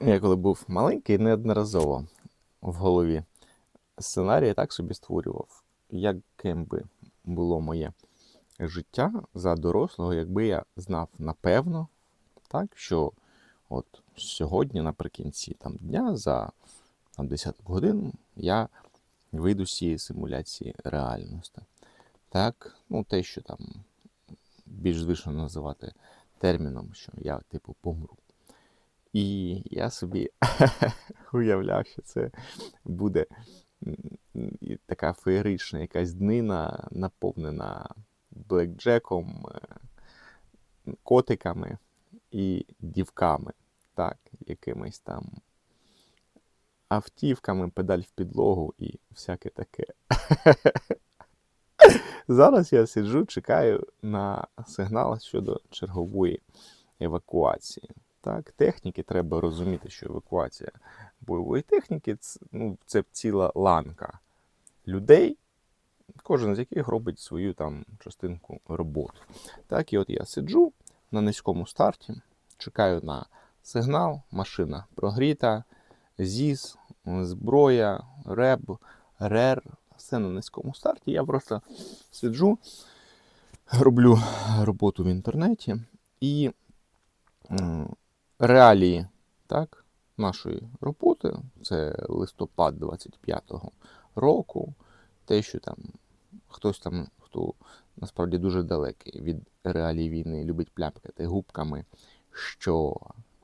Я коли був маленький, неодноразово в голові сценарії так собі створював, яким би було моє життя за дорослого, якби я знав напевно, так, що от сьогодні, наприкінці там, дня, за там, 10 годин, я вийду з цієї симуляції реальності. Так, ну те, що там більш звично називати терміном, що я, типу, помру. І я собі уявляв, що це буде така феєрична якась днина, наповнена блекджеком, е, котиками і дівками, так, якимись там автівками, педаль в підлогу і всяке таке. Зараз я сиджу, чекаю на сигнал щодо чергової евакуації. Так, техніки треба розуміти, що евакуація бойової техніки це, ну, це ціла ланка людей, кожен з яких робить свою там частинку роботи. Так, і от я сиджу на низькому старті, чекаю на сигнал, машина прогріта, ЗІС, зброя, РЕБ, РЕР, все на низькому старті. Я просто сиджу, роблю роботу в інтернеті і реалії так, нашої роботи, це листопад 25-го року, те, що там хтось там, хто насправді дуже далекий від реалій війни, любить плямкати губками, що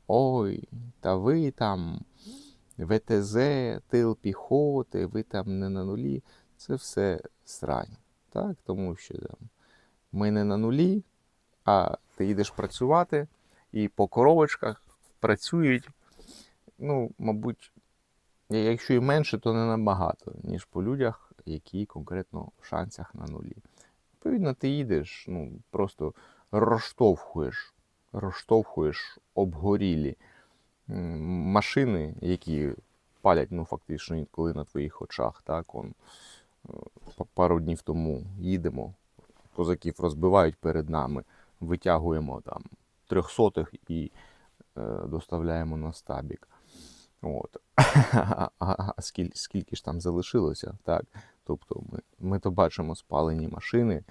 ой, та ви там ВТЗ, тил піхоти, ви там не на нулі. Це все срань. Так? Тому що там, ми не на нулі, а ти їдеш працювати, і по коробочках працюють. Ну, мабуть, якщо і менше, то не набагато, ніж по людях, які конкретно в шансах на нулі. Відповідно, ти їдеш, ну, просто розштовхуєш, розштовхуєш обгорілі машини, які палять ну, фактично інколи на твоїх очах. Так, он, е, пару днів тому їдемо, козаків розбивають перед нами, витягуємо там трьохсотих і доставляємо на стабік. От. А, скільки, скільки ж там залишилося, так? Тобто ми, ми то бачимо спалені машини,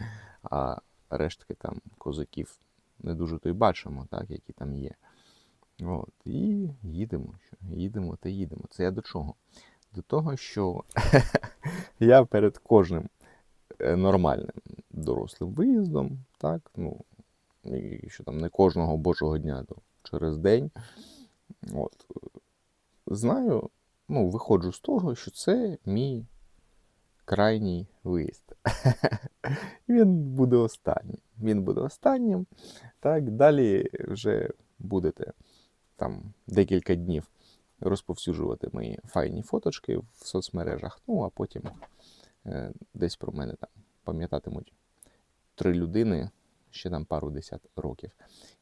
а рештки там козаків не дуже то й бачимо, так, які там є. От. І їдемо, їдемо та їдемо. Це я до чого? До того, що я перед кожним е, нормальним дорослим виїздом, так, ну, і що там не кожного божого дня, то через день. От, знаю, ну, виходжу з того, що це мій крайній виїзд. Він буде останнім. Він буде останнім. Так, далі вже будете там декілька днів розповсюджувати мої файні фоточки в соцмережах. Ну, а потім е, десь про мене там пам'ятатимуть три людини ще там пару десят років.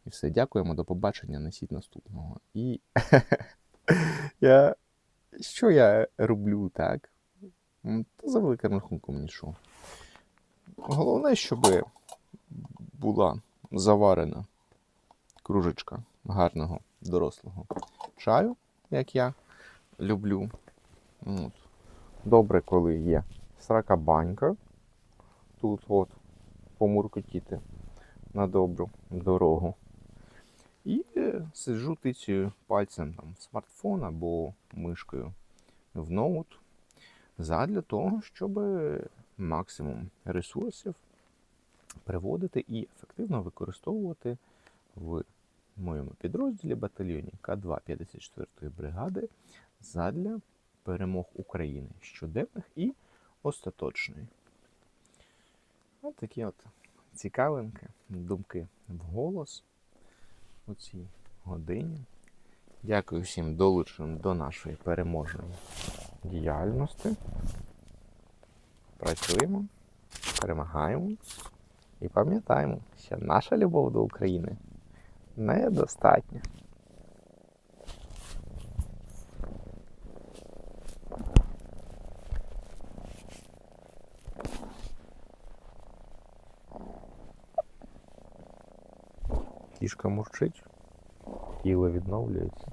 І все, дякуємо, до побачення, несіть наступного. І я... що я роблю так? Та за великим рахунком нічого. Головне, щоб була заварена кружечка гарного дорослого чаю, як я люблю. От. Добре, коли є срака банька. Тут от помуркотіти на добру дорогу. І е, сиджу тицюю пальцем там в смартфон або мишкою в ноут задля того, щоб максимум ресурсів приводити і ефективно використовувати в моєму підрозділі батальйоні К2 54-ї бригади задля перемог України щоденних і остаточної. Ось такі от цікавинки, думки вголос у цій годині. Дякую всім долученим до нашої переможної діяльності. Працюємо, перемагаємо і пам'ятаємо, що наша любов до України недостатня. Кішка мурчить, тіло відновлюється.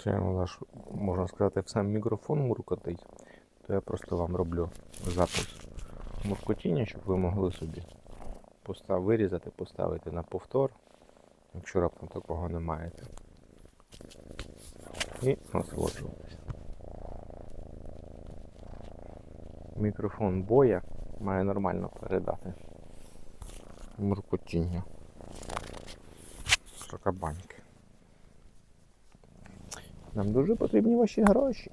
Ще наш, можна сказати, сам мікрофон муркотить, то я просто вам роблю запис муркотіння, щоб ви могли собі постав, вирізати, поставити на повтор, якщо раптом такого не маєте. І насолоджуватися. Мікрофон боя має нормально передати муркотіння. Шокобаньки. Нам дуже потрібні ваші гроші.